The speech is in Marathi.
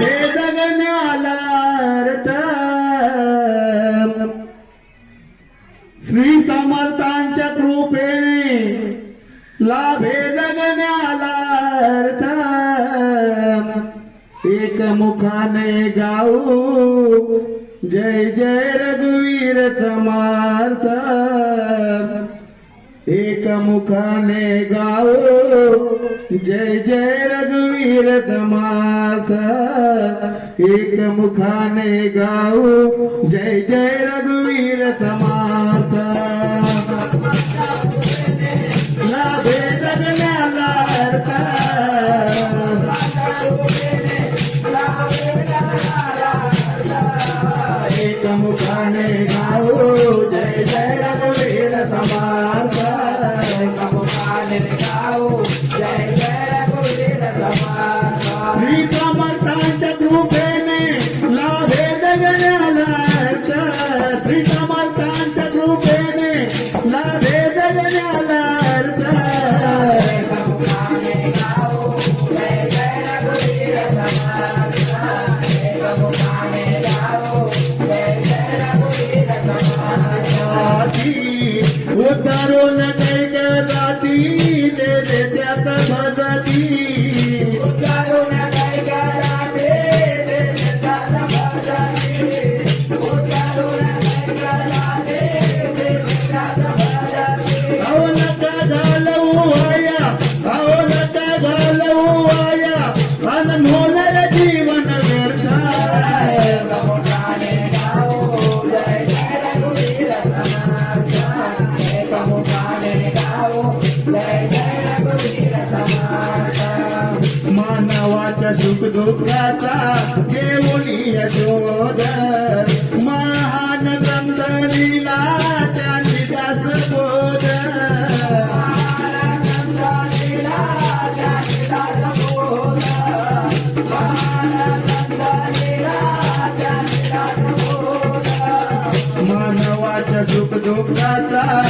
जगण्याला अर्थ श्री समर्थांच्या कृपेने लाभे जगण्याला अर्थ एक मुखाने गाऊ जय जय रघुवीर समर्थ. मुखाने गाओ जय जय रघुवीर समार्थ एक मुखाने गाओ जय जय रघुवीर समार्थ लाभे जगण्याला अर्थ. एक मुखाने गाओ जय जय रघुवीर समार्थ ಸೀತೆ मानवाच्या दुःख दुःखाचा घेऊन शोध. महान गंधलीला त्यांनी त्याच बोध. मानवाच्या सुख दुःखाचा